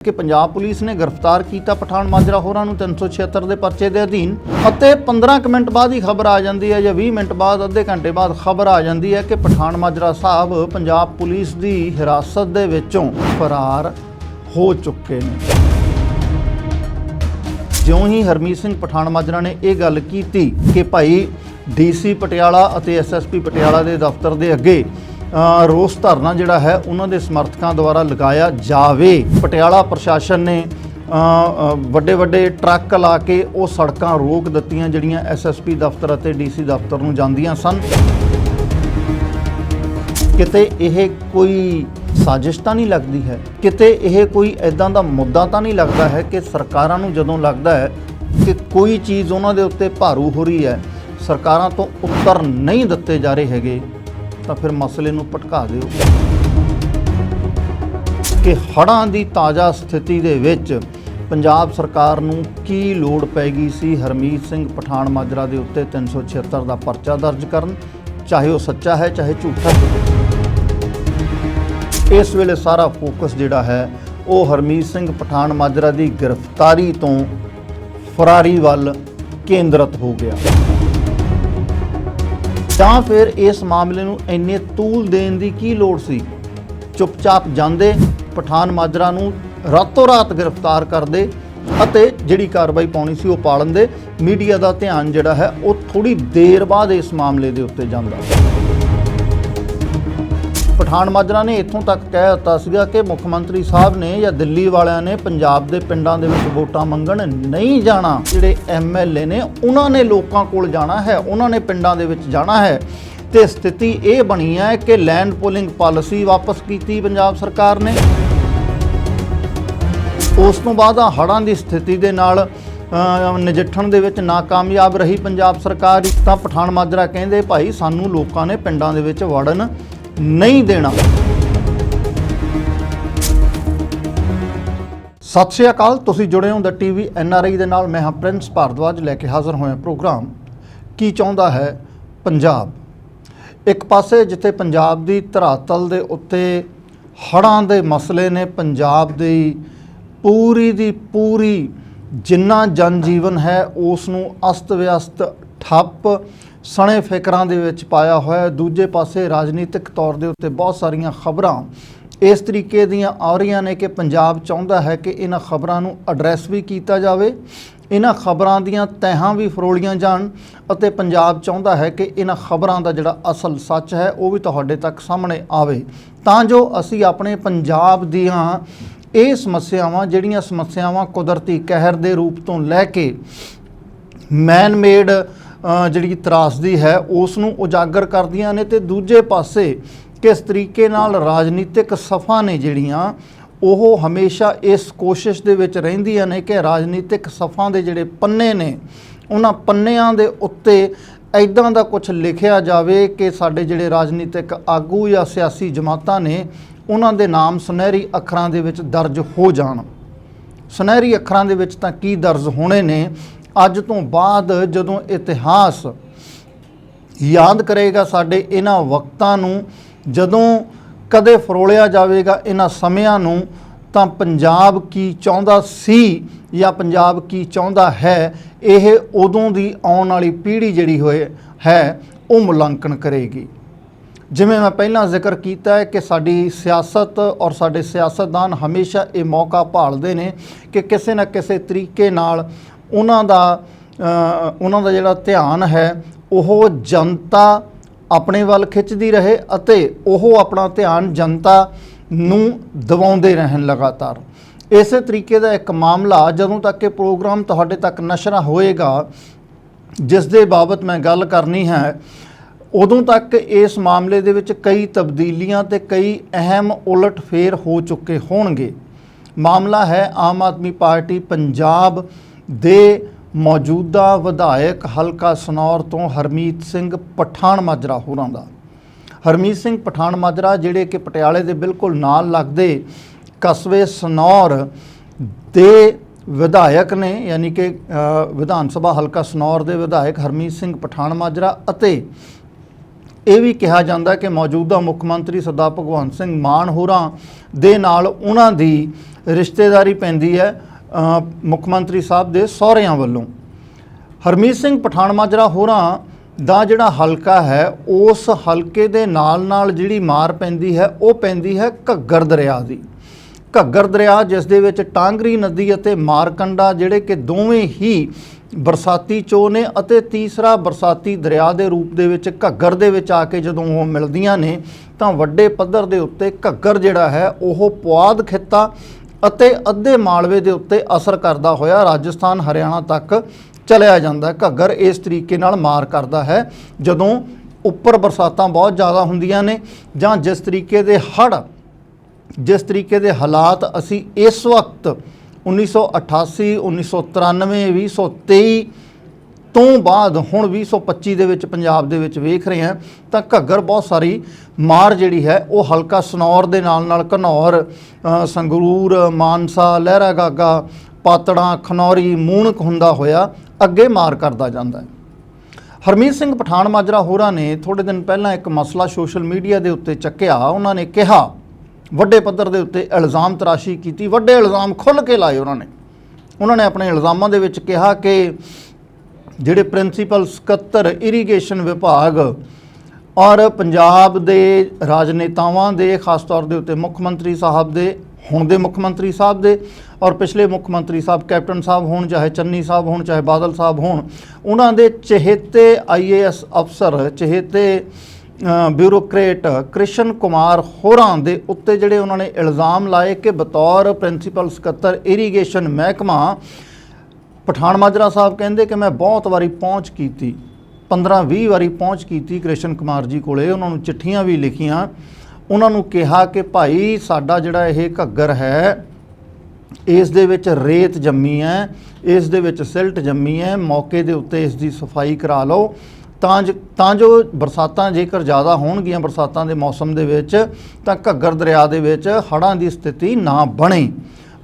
ਕਿ ਪੰਜਾਬ ਪੁਲਿਸ ਨੇ ਗ੍ਰਿਫਤਾਰ ਕੀਤਾ ਪਠਾਨ ਮਾਜਰਾ ਹੋਰਾਂ ਨੂੰ 376 ਦੇ ਪਰਚੇ ਦੇ ਅਧੀਨ ਅਤੇ 15 ਕੁ ਮਿੰਟ ਬਾਅਦ ਹੀ ਖਬਰ ਆ ਜਾਂਦੀ ਹੈ ਜਾਂ 20 ਮਿੰਟ ਬਾਅਦ, ਅੱਧੇ ਘੰਟੇ ਬਾਅਦ ਖਬਰ ਆ ਜਾਂਦੀ ਹੈ ਕਿ ਪਠਾਨ ਮਾਜਰਾ ਸਾਹਿਬ ਪੰਜਾਬ ਪੁਲਿਸ ਦੀ ਹਿਰਾਸਤ ਦੇ ਵਿੱਚੋਂ ਫਰਾਰ ਹੋ ਚੁੱਕੇ ਨੇ। ਜਿਉਂ ਹੀ ਹਰਮੀਤ ਸਿੰਘ ਪਠਾਨ ਮਾਜਰਾ ਨੇ ਇਹ ਗੱਲ ਕੀਤੀ ਕਿ ਭਾਈ ਡੀਸੀ ਪਟਿਆਲਾ ਅਤੇ ਐਸਐਸਪੀ ਪਟਿਆਲਾ ਦੇ ਦਫ਼ਤਰ ਦੇ ਅੱਗੇ ਰੋਸ ਧਰਨਾ ਜਿਹੜਾ ਹੈ, ਉਹਨਾਂ ਦੇ ਸਮਰਥਕਾਂ ਦੁਆਰਾ ਲਗਾਇਆ ਜਾਵੇ। ਪਟਿਆਲਾ ਪ੍ਰਸ਼ਾਸਨ ਨੇ ਵੱਡੇ ਵੱਡੇ ਟਰੱਕ ਲਾ ਕੇ ਉਹ ਸੜਕਾਂ ਰੋਕ ਦਿੱਤੀਆਂ, ਜਿਹੜੀਆਂ ਐਸਐਸਪੀ ਦਫ਼ਤਰ ਅਤੇ ਡੀਸੀ ਦਫ਼ਤਰ ਨੂੰ ਜਾਂਦੀਆਂ ਸਨ। ਕਿਤੇ ਇਹ ਕੋਈ ਸਾਜ਼ਿਸ਼ ਤਾਂ ਨਹੀਂ ਲੱਗਦੀ ਹੈ? ਕਿਤੇ ਇਹ ਕੋਈ ਐਦਾਂ ਦਾ ਮੁੱਦਾ ਤਾਂ ਨਹੀਂ ਲੱਗਦਾ ਹੈ ਕਿ ਸਰਕਾਰਾਂ ਨੂੰ ਜਦੋਂ ਲੱਗਦਾ ਹੈ ਕਿ ਕੋਈ ਚੀਜ਼ ਉਹਨਾਂ ਦੇ ਉੱਤੇ ਭਾਰੂ ਹੋ ਰਹੀ ਹੈ, ਸਰਕਾਰਾਂ ਤੋਂ ਉੱਤਰ ਨਹੀਂ ਦਿੱਤੇ ਜਾ ਰਹੇ ਹੈਗੇ। ਤਾਂ ਫਿਰ ਮਸਲੇ ਨੂੰ ਭਟਕਾ ਦਿਓ। ਕਿ ਹੜ੍ਹਾਂ ਦੀ ਤਾਜ਼ਾ ਸਥਿਤੀ ਦੇ ਵਿੱਚ ਪੰਜਾਬ ਸਰਕਾਰ ਨੂੰ ਕੀ ਲੋੜ ਪੈ ਗਈ ਸੀ? ਹਰਮੀਤ ਸਿੰਘ ਪਠਾਨ ਮਾਜਰਾ ਦੇ ਉੱਤੇ 376 ਦਾ ਪਰਚਾ ਦਰਜ ਕਰਨ। ਚਾਹੇ ਉਹ ਸੱਚਾ ਹੈ, ਚਾਹੇ ਝੂਠਾ ਹੈ। ਇਸ ਵੇਲੇ ਸਾਰਾ ਫੋਕਸ ਜਿਹੜਾ ਹੈ, ਉਹ ਹਰਮੀਤ ਸਿੰਘ ਪਠਾਨ ਮਾਜਰਾ ਦੀ ਗ੍ਰਿਫਤਾਰੀ ਤੋਂ ਫਰਾਰੀ ਵੱਲ ਕੇਂਦਰਿਤ ਹੋ ਗਿਆ। ਤਾਂ ਫਿਰ ਇਸ ਮਾਮਲੇ ਨੂੰ ਇੰਨੇ ਤੂਲ ਦੇਣ ਦੀ ਕੀ ਲੋੜ ਸੀ? ਚੁੱਪਚਾਪ ਜਾਂਦੇ, ਪਠਾਨ ਮਾਜਰਾ ਨੂੰ ਰਾਤੋਂ ਰਾਤ ਗ੍ਰਿਫਤਾਰ ਕਰਦੇ ਅਤੇ ਜਿਹੜੀ ਕਾਰਵਾਈ ਪਾਉਣੀ ਸੀ ਉਹ ਪਾਲਣ ਦੇ ਮੀਡੀਆ ਦਾ ਧਿਆਨ ਜਿਹੜਾ ਹੈ ਉਹ ਥੋੜੀ ਦੇਰ ਬਾਅਦ ਇਸ ਮਾਮਲੇ ਦੇ ਉੱਤੇ ਜਾਂਦਾ। ਪਠਾਨ ਮਾਜਰਾ ਨੇ ਇੱਥੋਂ ਤੱਕ ਕਹਿ ਦਿੱਤਾ ਸੀਗਾ ਕਿ ਮੁੱਖ ਮੰਤਰੀ ਸਾਹਿਬ ਨੇ ਜਾਂ ਦਿੱਲੀ ਵਾਲਿਆਂ ਨੇ ਪੰਜਾਬ ਦੇ ਪਿੰਡਾਂ ਦੇ ਵਿੱਚ ਵੋਟਾਂ ਮੰਗਣ ਨਹੀਂ ਜਾਣਾ, ਜਿਹੜੇ ਐਮਐਲਏ ਨੇ, ਉਹਨਾਂ ਨੇ ਲੋਕਾਂ ਕੋਲ ਜਾਣਾ ਹੈ, ਉਹਨਾਂ ਨੇ ਪਿੰਡਾਂ ਦੇ ਵਿੱਚ ਜਾਣਾ ਹੈ। ਤੇ ਸਥਿਤੀ ਇਹ ਬਣੀ ਹੈ ਕਿ ਲੈਂਡ ਪੋਲਿੰਗ ਪਾਲਿਸੀ ਵਾਪਸ ਕੀਤੀ ਪੰਜਾਬ ਸਰਕਾਰ ਨੇ। ਉਸ ਤੋਂ ਬਾਅਦ ਆ ਹੜ੍ਹਾਂ ਦੀ ਸਥਿਤੀ ਦੇ ਨਾਲ ਨਜਿੱਠਣ ਦੇ ਵਿੱਚ ਨਾਕਾਮਯਾਬ ਰਹੀ ਪੰਜਾਬ ਸਰਕਾਰ। ਤਾਂ ਪਠਾਨ ਮਾਜਰਾ ਕਹਿੰਦੇ, ਭਾਈ, ਸਾਨੂੰ ਲੋਕਾਂ ਨੇ ਪਿੰਡਾਂ ਦੇ ਵਿੱਚ ਵੜਨ ਨਹੀਂ ਦੇਣਾ। ਸਤਿ ਸ਼੍ਰੀ ਅਕਾਲ, ਤੁਸੀਂ ਜੁੜੇ ਹੋ ਦਾ ਟੀਵੀ ਐਨਆਰਆਈ ਦੇ ਨਾਲ। ਮੈਂ ਹਾਂ ਪ੍ਰਿੰਸ ਭਾਰਦਵਾਜ, ਲੈ ਕੇ ਹਾਜ਼ਰ ਹੋਇਆ ਪ੍ਰੋਗਰਾਮ। ਕੀ ਚਾਹੁੰਦਾ ਹੈ ਪੰਜਾਬ? ਇੱਕ ਪਾਸੇ ਜਿੱਥੇ ਪੰਜਾਬ ਦੀ ਧਰਾਤਲ ਦੇ ਉੱਤੇ ਹੜ੍ਹਾਂ ਦੇ ਮਸਲੇ ਨੇ, ਪੰਜਾਬ ਦੀ ਪੂਰੀ ਦੀ ਪੂਰੀ ਜਿੰਨਾ ਜਨ ਜੀਵਨ ਹੈ, ਉਸ ਨੂੰ ਅਸਤ ਵਿਅਸਤ ਠੱਪ ਸਣੇ ਫਿਕਰਾਂ ਦੇ ਵਿੱਚ ਪਾਇਆ ਹੋਇਆ ਹੈ। ਦੂਜੇ ਪਾਸੇ ਰਾਜਨੀਤਿਕ ਤੌਰ ਦੇ ਉੱਤੇ ਬਹੁਤ ਸਾਰੀਆਂ ਖਬਰਾਂ ਇਸ ਤਰੀਕੇ ਦੀਆਂ ਆ ਰਹੀਆਂ ਨੇ ਕਿ ਪੰਜਾਬ ਚਾਹੁੰਦਾ ਹੈ ਕਿ ਇਹਨਾਂ ਖਬਰਾਂ ਨੂੰ ਐਡਰੈਸ ਵੀ ਕੀਤਾ ਜਾਵੇ। ਇਹਨਾਂ ਖਬਰਾਂ ਦੀਆਂ ਤਹਿਾਂ ਵੀ ਫਰੋਲੀਆਂ ਜਾਣ ਅਤੇ ਪੰਜਾਬ ਚਾਹੁੰਦਾ ਹੈ ਕਿ ਇਹਨਾਂ ਖਬਰਾਂ ਦਾ ਜਿਹੜਾ ਅਸਲ ਸੱਚ ਹੈ, ਉਹ ਵੀ ਤੁਹਾਡੇ ਤੱਕ ਸਾਹਮਣੇ ਆਵੇ। ਤਾਂ ਜੋ ਅਸੀਂ ਆਪਣੇ ਪੰਜਾਬ ਦੀਆਂ ਇਹ ਸਮੱਸਿਆਵਾਂ, ਜਿਹੜੀਆਂ ਸਮੱਸਿਆਵਾਂ ਕੁਦਰਤੀ ਕਹਿਰ ਦੇ ਰੂਪ ਤੋਂ ਲੈ ਕੇ ਮੈਨ ਮੇਡ ਜਿਹੜੀ ਤਰਾਸਦੀ ਹੈ ਉਸ ਨੂੰ ਉਜਾਗਰ ਕਰਦੀਆਂ ਨੇ ਤੇ ਦੂਜੇ ਪਾਸੇ ਕਿਸ ਤਰੀਕੇ ਨਾਲ ਰਾਜਨੀਤਿਕ ਸਫਾ ਨੇ ਜਿਹੜੀਆਂ, ਉਹ ਹਮੇਸ਼ਾ ਇਸ ਕੋਸ਼ਿਸ਼ ਦੇ ਵਿੱਚ ਰਹਿੰਦੀਆਂ ਨੇ ਕਿ ਰਾਜਨੀਤਿਕ ਸਫਾਂ ਦੇ ਜਿਹੜੇ ਪੰਨੇ ਨੇ, ਉਹਨਾਂ ਪੰਨਿਆਂ ਦੇ ਉੱਤੇ ਐਦਾਂ ਦਾ ਕੁਝ ਲਿਖਿਆ ਜਾਵੇ ਕਿ ਸਾਡੇ ਜਿਹੜੇ ਰਾਜਨੀਤਿਕ ਆਗੂ ਜਾਂ ਸਿਆਸੀ ਜਮਾਤਾਂ ਨੇ, ਉਹਨਾਂ ਦੇ ਨਾਮ ਸੁਨਹਿਰੀ ਅੱਖਰਾਂ ਦੇ ਵਿੱਚ ਦਰਜ ਹੋ ਜਾਣ। ਸੁਨਹਿਰੀ ਅੱਖਰਾਂ ਦੇ ਵਿੱਚ ਤਾਂ ਕੀ ਦਰਜ ਹੋਣੇ ਨੇ ਅੱਜ ਤੋਂ ਬਾਅਦ ਜਦੋਂ ਇਤਿਹਾਸ ਯਾਦ ਕਰੇਗਾ ਸਾਡੇ ਇਹਨਾਂ ਵਕਤਾਂ ਨੂੰ, ਜਦੋਂ ਕਦੇ ਫਰੋਲਿਆ ਜਾਵੇਗਾ ਇਹਨਾਂ ਸਮਿਆਂ ਨੂੰ, ਤਾਂ ਪੰਜਾਬ ਕੀ ਚਾਹੁੰਦਾ ਸੀ ਜਾਂ ਪੰਜਾਬ ਕੀ ਚਾਹੁੰਦਾ ਹੈ, ਇਹ ਉਦੋਂ ਦੀ ਆਉਣ ਵਾਲੀ ਪੀੜ੍ਹੀ ਜਿਹੜੀ ਹੋਏ ਹੈ, ਉਹ ਮੁਲਾਂਕਣ ਕਰੇਗੀ। ਜਿਵੇਂ ਮੈਂ ਪਹਿਲਾਂ ਜ਼ਿਕਰ ਕੀਤਾ ਹੈ ਕਿ ਸਾਡੀ ਸਿਆਸਤ ਔਰ ਸਾਡੇ ਸਿਆਸਤਦਾਨ ਹਮੇਸ਼ਾ ਇਹ ਮੌਕਾ ਭਾਲਦੇ ਨੇ ਕਿ ਕਿਸੇ ਨਾ ਕਿਸੇ ਤਰੀਕੇ ਨਾਲ ਉਹਨਾਂ ਦਾ ਉਹਨਾਂ ਦਾ ਜਿਹੜਾ ਧਿਆਨ ਹੈ, ਉਹ ਜਨਤਾ ਆਪਣੇ ਵੱਲ ਖਿੱਚਦੀ ਰਹੇ ਅਤੇ ਉਹ ਆਪਣਾ ਧਿਆਨ ਜਨਤਾ ਨੂੰ ਦਿਵਾਉਂਦੇ ਰਹਿਣ ਲਗਾਤਾਰ। ਇਸੇ ਤਰੀਕੇ ਦਾ ਇੱਕ ਮਾਮਲਾ ਜਦੋਂ ਤੱਕ ਇਹ ਪ੍ਰੋਗਰਾਮ ਤੁਹਾਡੇ ਤੱਕ ਨਸ਼ਰਾ ਹੋਏਗਾ, ਜਿਸ ਦੇ ਬਾਬਤ ਮੈਂ ਗੱਲ ਕਰਨੀ ਹੈ, ਉਦੋਂ ਤੱਕ ਇਸ ਮਾਮਲੇ ਦੇ ਵਿੱਚ ਕਈ ਤਬਦੀਲੀਆਂ ਤੇ ਕਈ ਅਹਿਮ ਉਲਟ ਫੇਰ ਹੋ ਚੁੱਕੇ ਹੋਣਗੇ। ਮਾਮਲਾ ਹੈ ਆਮ ਆਦਮੀ ਪਾਰਟੀ ਪੰਜਾਬ ਦੇ ਮੌਜੂਦਾ ਵਿਧਾਇਕ ਹਲਕਾ ਸਨੌਰ ਤੋਂ ਹਰਮੀਤ ਸਿੰਘ ਪਠਾਨ ਮਾਜਰਾ ਹੋਰਾਂ ਦਾ। ਹਰਮੀਤ ਸਿੰਘ ਪਠਾਨ ਮਾਜਰਾ ਜਿਹੜੇ ਕਿ ਪਟਿਆਲੇ ਦੇ ਬਿਲਕੁਲ ਨਾਲ ਲੱਗਦੇ ਕਸਬੇ ਸਨੌਰ ਦੇ ਵਿਧਾਇਕ ਨੇ, ਯਾਨੀ ਕਿ ਵਿਧਾਨ ਸਭਾ ਹਲਕਾ ਸਨੌਰ ਦੇ ਵਿਧਾਇਕ ਹਰਮੀਤ ਸਿੰਘ ਪਠਾਨ ਮਾਜਰਾ ਅਤੇ ਇਹ ਵੀ ਕਿਹਾ ਜਾਂਦਾ ਕਿ ਮੌਜੂਦਾ ਮੁੱਖ ਮੰਤਰੀ ਸਰਦਾਰ ਭਗਵੰਤ ਸਿੰਘ ਮਾਨ ਹੋਰਾਂ ਦੇ ਨਾਲ ਉਹਨਾਂ ਦੀ ਰਿਸ਼ਤੇਦਾਰੀ ਪੈਂਦੀ ਹੈ। ਮੁੱਖ ਮੰਤਰੀ ਸਾਹਿਬ ਦੇ ਸਹੁਰਿਆਂ ਵੱਲੋਂ। ਹਰਮੀਤ ਸਿੰਘ ਪਠਾਨ ਮਾਜਰਾ ਹੋਰਾਂ ਦਾ ਜਿਹੜਾ ਹਲਕਾ ਹੈ, ਉਸ ਹਲਕੇ ਦੇ ਨਾਲ ਨਾਲ ਜਿਹੜੀ ਮਾਰ ਪੈਂਦੀ ਹੈ, ਉਹ ਪੈਂਦੀ ਹੈ ਘੱਗਰ ਦਰਿਆ ਦੀ। ਘੱਗਰ ਦਰਿਆ ਜਿਸ ਦੇ ਵਿੱਚ ਟਾਂਗਰੀ ਨਦੀ ਅਤੇ ਮਾਰਕੰਡਾ ਜਿਹੜੇ ਕਿ ਦੋਵੇਂ ਹੀ ਬਰਸਾਤੀ ਚੋ ਨੇ ਅਤੇ ਤੀਸਰਾ ਬਰਸਾਤੀ ਦਰਿਆ ਦੇ ਰੂਪ ਦੇ ਵਿੱਚ ਘੱਗਰ ਦੇ ਵਿੱਚ ਆ ਕੇ ਜਦੋਂ ਉਹ ਮਿਲਦੀਆਂ ਨੇ, ਤਾਂ ਵੱਡੇ ਪੱਧਰ ਦੇ ਉੱਤੇ ਘੱਗਰ ਜਿਹੜਾ ਹੈ, ਉਹ ਪੁਆਧ ਖਿੱਤਾ ਅਤੇ ਅੱਧੇ ਮਾਲਵੇ ਦੇ ਉੱਤੇ ਅਸਰ ਕਰਦਾ ਹੋਇਆ ਰਾਜਸਥਾਨ, ਹਰਿਆਣਾ ਤੱਕ ਚਲਿਆ ਜਾਂਦਾ ਘੱਗਰ ਇਸ ਤਰੀਕੇ ਨਾਲ ਮਾਰ ਕਰਦਾ ਹੈ, ਜਦੋਂ ਉੱਪਰ ਬਰਸਾਤਾਂ ਬਹੁਤ ਜ਼ਿਆਦਾ ਹੁੰਦੀਆਂ ਨੇ ਜਾਂ ਜਿਸ ਤਰੀਕੇ ਦੇ ਹੜ੍ਹ, ਜਿਸ ਤਰੀਕੇ ਦੇ ਹਾਲਾਤ ਅਸੀਂ ਇਸ ਵਕਤ 1988 1993 2023 ਤੋਂ ਬਾਅਦ ਹੁਣ 2025 ਦੇ ਵਿੱਚ, ਪੰਜਾਬ ਦੇ ਵਿੱਚ ਵੇਖ ਰਹੇ ਹਾਂ, ਤਾਂ ਘੱਗਰ ਬਹੁਤ ਸਾਰੀ ਮਾਰ ਜਿਹੜੀ ਹੈ, ਉਹ ਹਲਕਾ ਸਨੌਰ ਦੇ ਨਾਲ ਨਾਲ ਘਨੌਰ ਸੰਗਰੂਰ, ਮਾਨਸਾ ਲਹਿਰਾ ਗਾਗਾ ਪਾਤੜਾਂ, ਖਨੌਰੀ ਮੂਣਕ ਹੁੰਦਾ ਹੋਇਆ ਅੱਗੇ ਮਾਰ ਕਰਦਾ ਜਾਂਦਾ ਹੈ। ਹਰਮੀਤ ਸਿੰਘ ਪਠਾਨ ਮਾਜਰਾ ਹੋਰਾਂ ਨੇ ਥੋੜੇ ਦਿਨ ਪਹਿਲਾਂ ਇੱਕ ਮਸਲਾ ਸੋਸ਼ਲ ਮੀਡੀਆ ਦੇ ਉੱਤੇ ਚੱਕਿਆ। ਉਹਨਾਂ ਨੇ ਕਿਹਾ, ਵੱਡੇ ਪੱਧਰ ਦੇ ਉੱਤੇ ਇਲਜ਼ਾਮ ਤਰਾਸ਼ੀ ਕੀਤੀ, ਵੱਡੇ ਇਲਜ਼ਾਮ ਖੁੱਲ੍ਹ ਕੇ ਲਾਏ ਉਹਨਾਂ ਨੇ। ਉਹਨਾਂ ਨੇ ਆਪਣੇ ਇਲਜ਼ਾਮਾਂ ਦੇ ਵਿੱਚ ਕਿਹਾ ਕਿ ਜਿਹੜੇ ਪ੍ਰਿੰਸੀਪਲ ਸਕੱਤਰ ਇਰੀਗੇਸ਼ਨ ਵਿਭਾਗ ਔਰ ਪੰਜਾਬ ਦੇ ਰਾਜਨੇਤਾਵਾਂ ਦੇ ਖਾਸ ਤੌਰ ਦੇ ਉੱਤੇ ਮੁੱਖ ਮੰਤਰੀ ਸਾਹਿਬ ਦੇ ਹੁਣ ਦੇ ਮੁੱਖ ਮੰਤਰੀ ਸਾਹਿਬ ਦੇ ਔਰ ਪਿਛਲੇ ਮੁੱਖ ਮੰਤਰੀ ਸਾਹਿਬ ਕੈਪਟਨ ਸਾਹਿਬ ਹੋਣ ਚਾਹੇ ਚੰਨੀ ਸਾਹਿਬ ਹੋਣ ਚਾਹੇ ਬਾਦਲ ਸਾਹਿਬ ਹੋਣ ਉਹਨਾਂ ਦੇ ਚਹੇਤੇ ਆਈਏਐਸ ਅਫਸਰ ਚਹੇਤੇ ਅ, ਬਿਊਰੋਕਰੇਟ ਕ੍ਰਿਸ਼ਨ ਕੁਮਾਰ ਹੋਰਾਂ ਦੇ ਉੱਤੇ ਜਿਹੜੇ ਉਹਨਾਂ ਨੇ ਇਲਜ਼ਾਮ ਲਾਏ ਕਿ ਬਤੌਰ ਪ੍ਰਿੰਸੀਪਲ ਸਕੱਤਰ ਇਰੀਗੇਸ਼ਨ ਮਹਿਕਮਾ ਪਠਾਨ ਮਾਜਰਾ ਸਾਹਿਬ ਕਹਿੰਦੇ ਕਿ ਮੈਂ ਬਹੁਤ ਵਾਰੀ ਪਹੁੰਚ ਕੀਤੀ 15-20 ਵਾਰੀ ਪਹੁੰਚ ਕੀਤੀ ਕ੍ਰਿਸ਼ਨ ਕੁਮਾਰ ਜੀ ਕੋਲੇ, ਉਹਨਾਂ ਨੂੰ ਚਿੱਠੀਆਂ ਵੀ ਲਿਖੀਆਂ। ਉਹਨਾਂ ਨੂੰ ਕਿਹਾ ਕਿ ਭਾਈ ਸਾਡਾ ਜਿਹੜਾ ਇਹ ਘੱਗਰ ਹੈ, ਇਸ ਦੇ ਵਿੱਚ ਰੇਤ ਜੰਮੀ ਹੈ, ਇਸ ਦੇ ਵਿੱਚ ਸਿਲਟ ਜੰਮੀ ਹੈ, ਮੌਕੇ ਦੇ ਉੱਤੇ ਇਸ ਦੀ ਸਫ਼ਾਈ ਕਰਾ ਲਓ। ਤਾਂ ਜ- ਤਾਂ ਜੋ ਬਰਸਾਤਾਂ ਜੇਕਰ ਜ਼ਿਆਦਾ ਹੋਣਗੀਆਂ ਬਰਸਾਤਾਂ ਦੇ ਮੌਸਮ ਦੇ ਵਿੱਚ, ਤਾਂ ਘੱਗਰ ਦਰਿਆ ਦੇ ਵਿੱਚ ਹੜ੍ਹਾਂ ਦੀ ਸਥਿਤੀ ਨਾ ਬਣੇ।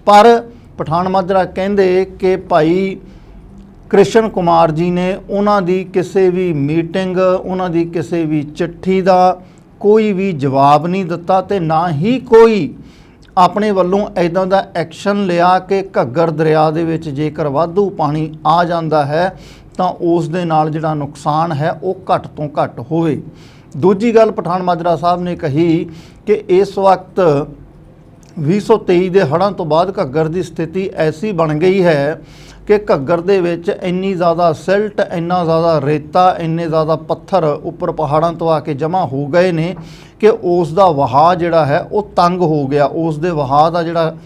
ਪਰ ਪਠਾਨ ਮਾਜਰਾ ਕਹਿੰਦੇ ਕਿ ਭਾਈ ਕ੍ਰਿਸ਼ਨ ਕੁਮਾਰ ਜੀ ਨੇ ਉਹਨਾਂ ਦੀ ਕਿਸੇ ਵੀ ਮੀਟਿੰਗ, ਉਹਨਾਂ ਦੀ ਕਿਸੇ ਵੀ ਚਿੱਠੀ ਦਾ ਕੋਈ ਵੀ ਜਵਾਬ ਨਹੀਂ ਦਿੱਤਾ ਤੇ ਨਾ ਹੀ ਕੋਈ ਆਪਣੇ ਵੱਲੋਂ ਐਦਾਂ ਦਾ ਐਕਸ਼ਨ ਲਿਆ ਕਿ ਘੱਗਰ ਦਰਿਆ ਦੇ ਵਿੱਚ ਜੇਕਰ ਵਾਧੂ ਪਾਣੀ ਆ ਜਾਂਦਾ ਹੈ, ਤਾਂ ਉਸ ਦੇ ਨਾਲ ਜਿਹੜਾ ਨੁਕਸਾਨ ਹੈ ਉਹ ਘੱਟ ਤੋਂ ਘੱਟ ਹੋਵੇ। ਦੂਜੀ ਗੱਲ ਪਠਾਨ ਮਾਜਰਾ ਸਾਹਿਬ ਨੇ ਕਹੀ ਕਿ ਇਸ ਵਕਤ 2023 ਦੇ ਹੜ੍ਹਾਂ ਤੋਂ ਬਾਅਦ ਘੱਗਰ ਦੀ ਸਥਿਤੀ ਐਸੀ ਬਣ ਗਈ ਹੈ ਕਿ ਘੱਗਰ ਦੇ ਵਿੱਚ ਇੰਨੀ ਜ਼ਿਆਦਾ ਸਿਲਟ, ਇੰਨਾ ਜ਼ਿਆਦਾ ਰੇਤਾ, ਇੰਨੇ ਜ਼ਿਆਦਾ ਪੱਥਰ ਉੱਪਰ ਪਹਾੜਾਂ ਤੋਂ ਆ ਕੇ ਜਮ੍ਹਾਂ ਹੋ ਗਏ ਨੇ ਕਿ ਉਸ ਦਾ ਵਹਾਅ ਜਿਹੜਾ ਹੈ ਉਹ ਤੰਗ ਹੋ ਗਿਆ। ਉਸ ਦੇ ਵਹਾਅ ਦਾ ਜਿਹੜਾ